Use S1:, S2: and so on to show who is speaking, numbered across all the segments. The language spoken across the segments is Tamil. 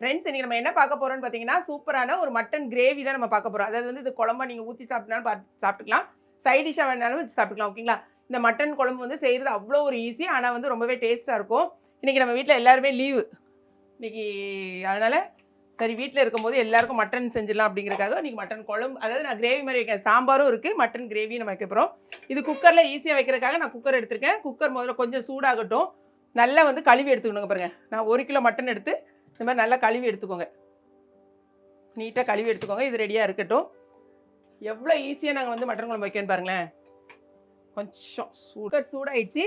S1: ஃப்ரெண்ட்ஸ் இன்னைக்கு நம்ம என்ன பார்க்க போகிறோம்னு பார்த்தீங்கன்னா சூப்பரான ஒரு மட்டன் கிரேவி தான் நம்ம பார்க்க போகிறோம் அதாவது வந்து இது குழம்பா நீங்கள் ஊற்றி சாப்பிட்டனாலும் பார்த்து சாப்பிட்டுக்கலாம். சைட் டிஷ்ஷாக வேணாலும் வச்சு சாப்பிட்டுக்கலாம் ஓகேங்களா இந்த மட்டன் குழம்பு வந்து செய்கிறது அவ்வளோ ஒரு ஈஸி ஆனால் வந்து ரொம்பவே டேஸ்ட்டாக இருக்கும். இன்றைக்கி நம்ம வீட்டில் எல்லாருமே லீவு இன்றைக்கி அதனால் சரி வீட்டில் இருக்கும்போது எல்லாருக்கும் மட்டன் செஞ்சிடலாம் அப்படிங்கிறக்காக இன்றைக்கி மட்டன் குழம்பு அதாவது நான் கிரேவி மாதிரி வைக்கிறேன் சாம்பாரும் இருக்குது மட்டன் கிரேவி நம்ம வைக்க போகிறோம் இது குக்கரில் ஈஸியாக வைக்கிறதுக்காக நான் குக்கர் எடுத்திருக்கேன். குக்கர் முதல்ல கொஞ்சம் சூடாகட்டும். நல்லா வந்து கழுவி எடுத்துக்கணுங்க பாருங்கள் நான் ஒரு கிலோ மட்டன் எடுத்து இந்த மாதிரி நல்லா கழுவி எடுத்துக்கோங்க. நீட்டாக கழுவி எடுத்துக்கோங்க. இது ரெடியாக இருக்கட்டும். எவ்வளோ ஈஸியாக நாங்கள் வந்து மட்டன் குழம்பு வைக்கன்னு பாருங்களேன். கொஞ்சம் சூடர் சூடாயிடுச்சு.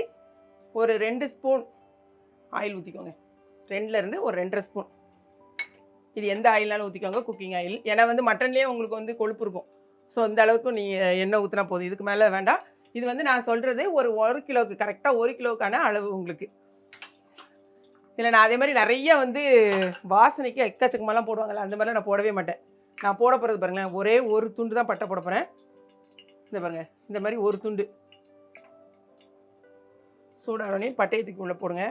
S1: ஒரு ரெண்டு ஸ்பூன் ஆயில் ஊற்றிக்கோங்க ரெண்டுலேருந்து ஒரு ரெண்டரை ஸ்பூன் இது எந்த ஆயில்னாலும் ஊற்றிக்கோங்க குக்கிங் ஆயில் ஏன்னா வந்து மட்டன்லேயே உங்களுக்கு வந்து கொழுப்பு இருக்கும். ஸோ இந்த அளவுக்கு நீங்கள் எண்ணெய் ஊற்றினா போதும். இதுக்கு மேலே வேண்டாம். இது வந்து நான் சொல்கிறது ஒரு ஒரு கிலோவுக்கு கரெக்டாக ஒரு கிலோவுக்கான அளவு உங்களுக்கு. இல்லை நான் அதே மாதிரி நிறைய வந்து வாசனைக்கு எக்கச்சக்கமெல்லாம் போடுவாங்கல்ல அந்த மாதிரிலாம் நான் போடவே மாட்டேன். நான் போட போகிறது பாருங்களேன் ஒரே ஒரு துண்டு தான் பட்டை போட போகிறேன் இந்த பாருங்கள் இந்த மாதிரி ஒரு துண்டு. சூடானே பட்டயத்துக்கு உள்ளே போடுங்க.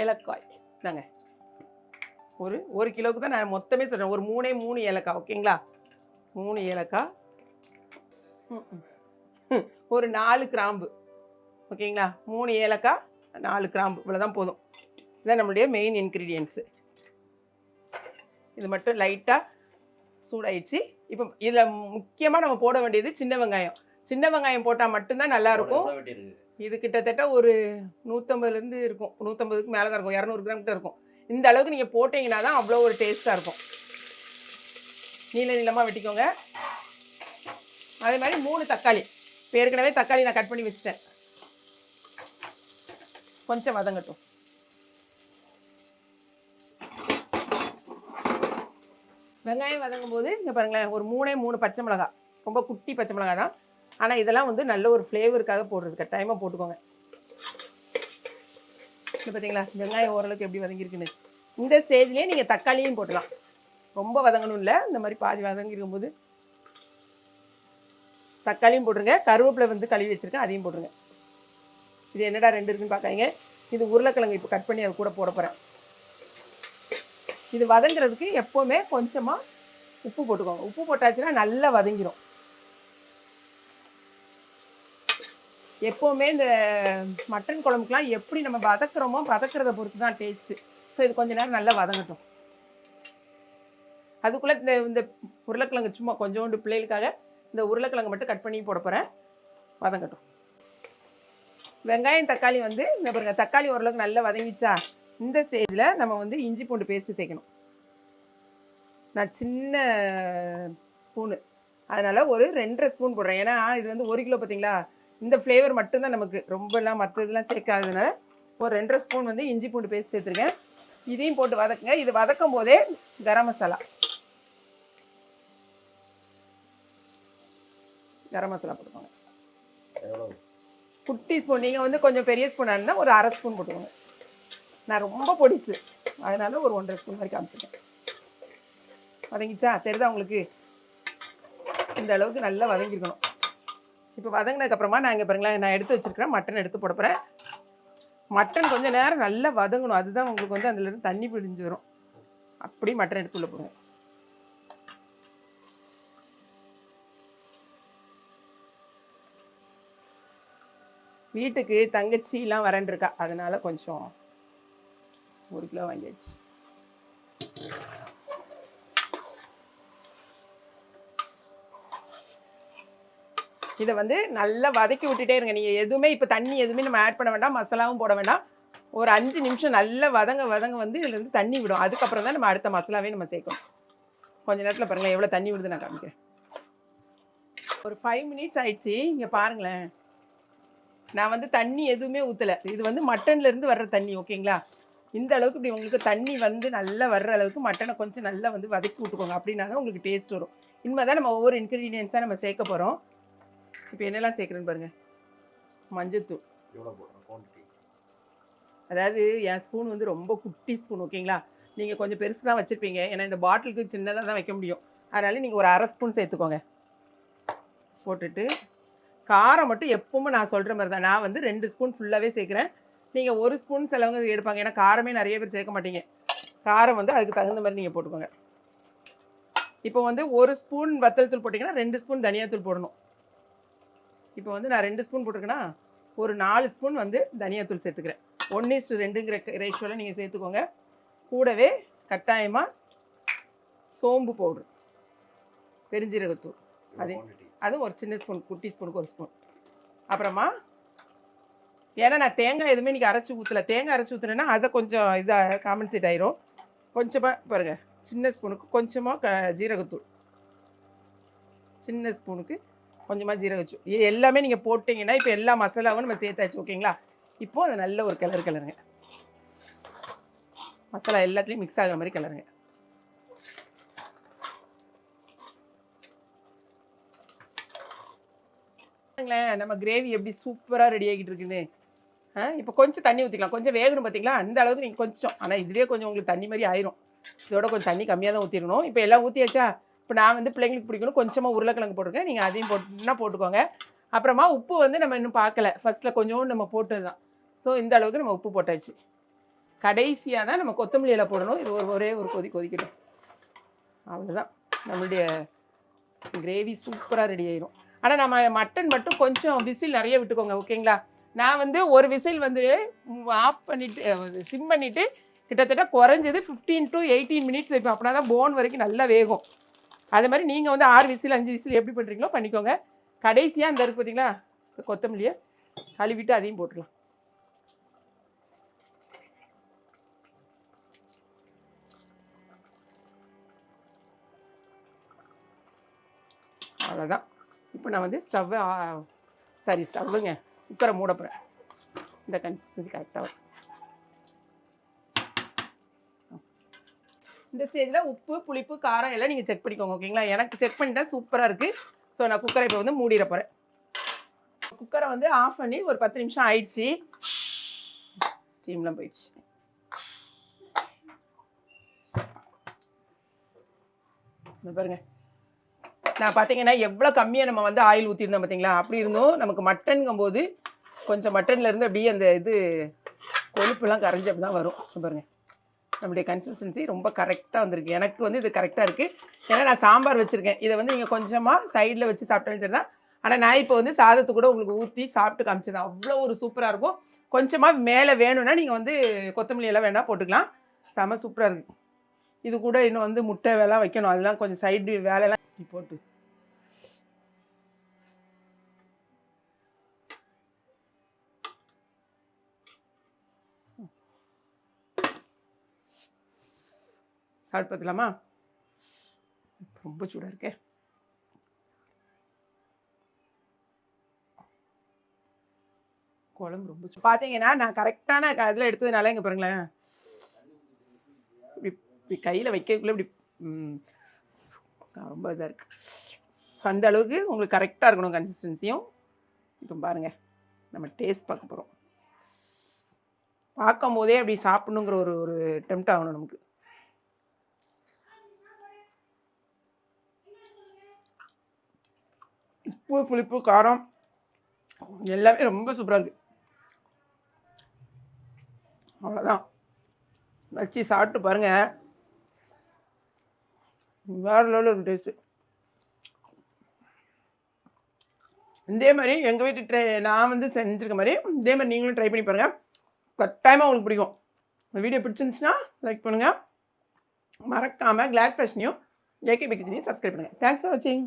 S1: ஏலக்காய். தாங்க ஒரு ஒரு கிலோவுக்கு தான் நான் மொத்தமே சொல்கிறேன் ஒரு மூணே மூணு ஏலக்காய் ஓகேங்களா? மூணு ஏலக்காய். ம், ம். ஒரு நாலு கிராம்பு. ஓகேங்களா? மூணு ஏலக்காய் நாலு கிராம்பு. இவ்வளோதான் போதும். இதான் நம்மளுடைய மெயின் இன்க்ரீடியன்ஸு இது மட்டும் லைட்டாக சூடாயிடுச்சு. இப்போ இதில் முக்கியமாக நம்ம போட வேண்டியது சின்ன வெங்காயம். சின்ன வெங்காயம் போட்டால் மட்டும்தான் நல்லா இருக்கும்.
S2: எவ்வளவு வெட்டி இருக்கு?
S1: இது கிட்டத்தட்ட ஒரு நூற்றம்பதுலேருந்து இருக்கும். நூற்றம்பதுக்கு மேலே தான் இருக்கும். இரநூறு கிராம் கிட்ட இருக்கும். இந்த அளவுக்கு நீங்கள் போட்டிங்கன்னா தான் அவ்வளோ ஒரு டேஸ்ட்டாக இருக்கும். நீள நீளமாக வெட்டிக்கோங்க. அதே மாதிரி மூணு தக்காளி. ஏற்கனவே தக்காளி நான் கட் பண்ணி வச்சுட்டேன். கொஞ்சம் வதங்கட்டும். வெங்காயம் வதங்கும் போது இங்கே பாருங்களேன் ஒரு மூணே மூணு பச்சை மிளகாய் ரொம்ப குட்டி பச்சை மிளகாய் தான். ஆனால் இதெல்லாம் வந்து நல்ல ஒரு ஃப்ளேவருக்காக போடுறது கட்டாயமாக போட்டுக்கோங்க. இது பார்த்தீங்களா வெங்காயம் ஓரளவுக்கு எப்படி வதங்கியிருக்குன்னு. இந்த ஸ்டேஜ்லேயே நீங்கள் தக்காளியும் போட்டுக்கலாம். ரொம்ப வதங்கணும் இல்லை இந்த மாதிரி பாதி வதங்கிருக்கும் போது தக்காளியும் போட்டுருங்க. கருவேப்பிலை வந்து கழுவி வச்சுருக்கேன் அதையும் போட்டுருங்க. இது என்னடா ரெண்டு இருக்குன்னு பார்க்காங்க இது உருளைக்கிழங்கு இப்போ கட் பண்ணி அது கூட போட போகிறேன் இது வதங்குறதுக்கு எப்போவுமே கொஞ்சமாக உப்பு போட்டுக்கோங்க. உப்பு போட்டாச்சுன்னா நல்லா வதங்கிடும் எப்போவுமே இந்த மட்டன் குழம்புக்குலாம் எப்படி நம்ம வதக்குறோமோ வதக்கிறத பொறுத்து தான் டேஸ்ட்டு ஸோ இது கொஞ்ச நேரம் நல்லா வதங்கட்டும். அதுக்குள்ளே இந்த இந்த உருளைக்கிழங்கு சும்மா கொஞ்சோண்டு பிள்ளைகளுக்காக இந்த உருளைக்கிழங்கு மட்டும் கட் பண்ணி போட போகிறேன் வதங்கட்டும். வெங்காயம் தக்காளி வந்து இந்த பாருங்கள் தக்காளி ஓரளவுக்கு நல்லா வதங்கிச்சா இந்த ஸ்டேஜில் நம்ம வந்து இஞ்சி பூண்டு பேஸ்ட்டு சேர்க்கணும் நான் சின்ன ஸ்பூனு. அதனால் ஒரு ரெண்டரை ஸ்பூன் போடுறேன். ஏன்னா இது வந்து ஒரு கிலோ பார்த்தீங்களா இந்த ஃப்ளேவர் மட்டும்தான் நமக்கு. ரொம்பலாம் மற்றதுலாம் சேர்க்காததுனால ஒரு ரெண்டரை ஸ்பூன் வந்து இஞ்சி பூண்டு பேஸ்ட் சேர்த்துருக்கேன். இதையும் போட்டு வதக்குங்க. இது வதக்கும் போதே கரம் மசாலா. கரம் மசாலா போட்டுக்கோங்க? குட்டி ஸ்பூன். நீங்கள் வந்து கொஞ்சம் பெரிய ஸ்பூனாக இருந்தால் ஒரு அரை ஸ்பூன் போட்டுக்கோங்க. நான் ரொம்ப பொடிசு. அதனால ஒரு ஒன்றரை ஸ்பூன் வரைக்கும் காமிச்சிருக்கேன் வதங்கிச்சா? தெரியுதா உங்களுக்கு? இந்த அளவுக்கு நல்லா வதங்கிருக்கணும். இப்போ வதங்கினதுக்கப்புறமா நான் இங்கே பாருங்களேன் நான் எடுத்து வச்சிருக்கிறேன் மட்டன் எடுத்து போட போகிறேன் மட்டன் கொஞ்சம் நேரம் நல்லா வதங்கணும். அதுதான் உங்களுக்கு வந்து அதுலேருந்து தண்ணி பிடிஞ்சு வரும். அப்படி மட்டன் எடுத்து உள்ள போடுங்க. வீட்டுக்கு தங்கச்சிலாம் வரேன் இருக்கா அதனால கொஞ்சம் ஒரு கிலோ வாங்கியாச்சு. இதை வந்து நல்லா வதக்கி விட்டுட்டே இருங்க. நீங்கள் எதுவுமே இப்போ தண்ணி எதுவுமே நம்ம ஆட் பண்ண வேண்டாம். மசாலாவும் போட வேண்டாம். ஒரு அஞ்சு நிமிஷம் நல்லா வதங்க வதங்க வந்து இதுலேருந்து தண்ணி விடும். அதுக்கப்புறம் தான் நம்ம அடுத்த மசாலாவே நம்ம சேர்க்கணும். கொஞ்ச நேரத்தில் பாருங்களேன் எவ்வளோ தண்ணி விடுது நான் காமிக்கிறேன். ஒரு ஃபைவ் மினிட்ஸ் ஆயிடுச்சு. இங்கே பாருங்களேன். நான் வந்து தண்ணி எதுவுமே ஊற்றலை இது வந்து மட்டன்ல இருந்து வர்ற தண்ணி ஓகேங்களா? இந்த அளவுக்கு இப்படி உங்களுக்கு தண்ணி வந்து நல்லா வர்ற அளவுக்கு மட்டனை கொஞ்சம் நல்லா வந்து வதக்கி விட்டுக்கோங்க அப்படின்னா தான் உங்களுக்கு டேஸ்ட் வரும். இனிமே தான் நம்ம ஒவ்வொரு இன்க்ரீடியன்ஸாக நம்ம சேர்க்க போகிறோம் இப்போ என்னெல்லாம் சேர்க்குறேன்னு பாருங்கள் மஞ்சத்தூள்? அதாவது என் ஸ்பூன் வந்து ரொம்ப குட்டி ஸ்பூன் ஓகேங்களா? நீங்கள் கொஞ்சம் பெருசு தான் வச்சுருப்பீங்க. ஏன்னா இந்த பாட்டிலுக்கு சின்னதாக தான் வைக்க முடியும். அதனால நீங்கள் ஒரு அரை ஸ்பூன் சேர்த்துக்கோங்க. போட்டுட்டு காரம் மட்டும் எப்பவும் நான் சொல்கிற மாதிரி தான். நான் வந்து ரெண்டு ஸ்பூன் ஃபுல்லாகவே சேர்க்குறேன். நீங்கள் ஒரு ஸ்பூன் சிலவங்க எடுப்பாங்க. ஏன்னா காரமே நிறைய பேர் சேர்க்க மாட்டீங்க. காரம் வந்து அதுக்கு தகுந்த மாதிரி நீங்கள் போட்டுக்கோங்க. இப்போ வந்து ஒரு ஸ்பூன் வத்தல் தூள் போட்டிங்கன்னா ரெண்டு ஸ்பூன் தனியாத்தூள் போடணும். இப்போ வந்து நான் ரெண்டு ஸ்பூன் போட்டிருக்கேன்னா ஒரு நாலு ஸ்பூன் வந்து தனியாத்தூள் சேர்த்துக்கிறேன். ஒன் இஸ்டு ரெண்டுங்கிற ரேஷியோவில் நீங்கள் சேர்த்துக்கோங்க. கூடவே கட்டாயமாக சோம்பு பவுட்ரு. பெருஞ்சீரகத்தூள். அதே. அது ஒரு சின்ன ஸ்பூன் குட்டி ஸ்பூனுக்கு ஒரு ஸ்பூன் அப்புறமா ஏன்னா நான் தேங்காய் எதுவுமே இன்றைக்கி அரைச்சி ஊற்றல தேங்காய் அரைச்சி ஊற்றுனேன்னா அதை கொஞ்சம் இதாக காம்பன்சேட் ஆயிரும். கொஞ்சமாக பாருங்கள் சின்ன ஸ்பூனுக்கு கொஞ்சமாக க ஜீரகத்தூள். சின்ன ஸ்பூனுக்கு கொஞ்சமாக ஜீரகத்தூள். இது எல்லாமே நீங்கள் போட்டிங்கன்னா இப்போ எல்லா மசாலாவும் நம்ம சேர்த்தாச்சு ஓகேங்களா? இப்போது அதை நல்ல ஒரு கிளறு கிளறுங்க. மசாலா எல்லாத்துலேயும் மிக்ஸ் ஆகிற மாதிரி கிளறுங்க. பாருங்களேன் நம்ம கிரேவி எப்படி சூப்பராக ரெடி ஆகிட்டு இருக்குன்னு. ஆ இப்போ கொஞ்சம் தண்ணி ஊற்றிக்கலாம் கொஞ்சம் வேகணும் பார்த்தீங்களா அந்த அளவுக்கு நீங்கள் கொஞ்சம். ஆனால் இதுவே கொஞ்சம் உங்களுக்கு தண்ணி மாதிரி ஆயிரும். இதோட கொஞ்சம் தண்ணி கம்மியாக தான் ஊற்றிடணும் இப்போ எல்லாம் ஊற்றியாச்சா இப்போ நான் வந்து பிள்ளைங்களுக்கு பிடிக்கணும். கொஞ்சமாக உருளைக்கிழங்கு போட்டிருக்கேன். நீங்கள் அதையும் போட்டுனா போட்டுக்கோங்க. அப்புறமா உப்பு வந்து நம்ம இன்னும் பார்க்கல ஃபர்ஸ்ட்டில் கொஞ்சோண்டு நம்ம போட்டது தான். ஸோ இந்த அளவுக்கு நம்ம உப்பு போட்டாச்சு. கடைசியாக தான் நம்ம கொத்தமல்லி இலை போடணும். இது ஒரு ஒரே ஒரு கொதி கொதிக்கட்டும். அவ்வளோதான் நம்மளுடைய கிரேவி சூப்பராக ரெடி ஆயிரும். ஆனால் நம்ம மட்டன் மட்டும் கொஞ்சம் விசில் நிறைய விட்டுக்கோங்க ஓகேங்களா? நான் வந்து ஒரு விசில் வந்து ஆஃப் பண்ணிவிட்டு சிம் பண்ணிவிட்டு கிட்டத்தட்ட குறைஞ்சது ஃபிஃப்டீன் டு எயிட்டீன் மினிட்ஸ் வைப்போம் அப்படின்னா தான் போன் வரைக்கும் நல்லா வேகும். அதே மாதிரி நீங்கள் வந்து ஆறு விசில் அஞ்சு விசில் எப்படி பண்ணுறீங்களோ பண்ணிக்கோங்க. கடைசியாக அந்த இருக்கு பார்த்தீங்களா கொத்தமல்லியை கழுவிட்டு அதையும் போட்டுடலாம் அவ்வளோதான் இப்போ நான் வந்து ஸ்டவ்வை சாரி ஸ்டவ்வுங்க குக்கரை மூட போகிறேன் இந்த கன்சிஸ்டன்சி கரெக்டாக வரும். இந்த ஸ்டேஜில் உப்பு புளிப்பு காரம் எல்லாம் நீங்கள் செக் பண்ணிக்கோங்க ஓகேங்களா எனக்கு செக் பண்ணிட்டா சூப்பராக இருக்குது ஸோ நான் குக்கரை இப்போ வந்து மூடிட போகிறேன் குக்கரை வந்து ஆஃப் பண்ணி ஒரு பத்து நிமிஷம் ஆயிடுச்சு. ஸ்டீம்லாம் போயிடுச்சு. இந்த நான் பார்த்தீங்கன்னா எவ்வளோ கம்மியாக நம்ம வந்து ஆயில் ஊற்றிருந்தோம் பார்த்தீங்களா அப்படி இருந்தும் நமக்கு மட்டன்ங்கும் போது கொஞ்சம் மட்டன்லேருந்து அப்படியே அந்த இது கொழுப்புலாம் கரைஞ்சி அப்படி தான் வரும் பாருங்கள் நம்முடைய கன்சிஸ்டன்சி ரொம்ப கரெக்டாக வந்திருக்கு. எனக்கு வந்து இது கரெக்டாக இருக்குது ஏன்னா நான் சாம்பார் வச்சுருக்கேன். இதை வந்து நீங்கள் கொஞ்சமாக சைடில் வச்சு சாப்பிட்டாலும் சரி தான் ஆனால் நான் இப்போ வந்து சாதத்து கூட உங்களுக்கு ஊற்றி சாப்பிட்டு காமிச்சிருந்தேன் அவ்வளோ ஒரு சூப்பராக இருக்கும். கொஞ்சமாக மேலே வேணும்னா நீங்கள் வந்து கொத்தமல்லி எல்லாம் வேணால் போட்டுக்கலாம். செம சூப்பராக இருக்குது இது கூட இன்னும் வந்து முட்டை வேலை வைக்கணும். அதெல்லாம் கொஞ்சம் சைடு வேலையெல்லாம் போட்டு. சாப்பிட்டு பார்த்துலாமா ரொம்ப சூடாக இருக்கே. குழம்பு ரொம்ப சூ பார்த்தீங்கன்னா நான் கரெக்டான இதில் எடுத்ததுனால இங்கே பாருங்களேன். இப்படி இப்படி கையில் வைக்கக்குள்ளே இப்படி ரொம்ப இதாக இருக்குது அந்த அளவுக்கு உங்களுக்கு கரெக்டாக இருக்கணும் கன்சிஸ்டன்சியும். இப்போ பாருங்கள் நம்ம டேஸ்ட் பார்க்க போகிறோம் பார்க்கும் போதே அப்படி சாப்பிடணுங்கிற ஒரு ஒரு டெம்ட் ஆகணும் நமக்கு. உப்பு புளிப்பு காரம் எல்லாமே ரொம்ப சூப்பராக இருக்குது அவ்வளோதான் வச்சு சாப்பிட்டு பாருங்கள் வேறு லெவலில் இருக்கு டேஸ்ட்டு இதே மாதிரி எங்கள் வீட்டு ட்ரை நான் வந்து செஞ்சுருக்க மாதிரி இதே மாதிரி நீங்களும் ட்ரை பண்ணி பாருங்கள் கட்டாயமாக உங்களுக்கு பிடிக்கும். இந்த வீடியோ பிடிச்சிருந்துச்சுன்னா லைக் பண்ணுங்கள் மறக்காமல் கிளாட் ஃபேஷனையும் ஜேகே பிக்சனையும் சப்ஸ்கிரைப் பண்ணுங்கள் தேங்க்ஸ் ஃபார் வாட்சிங்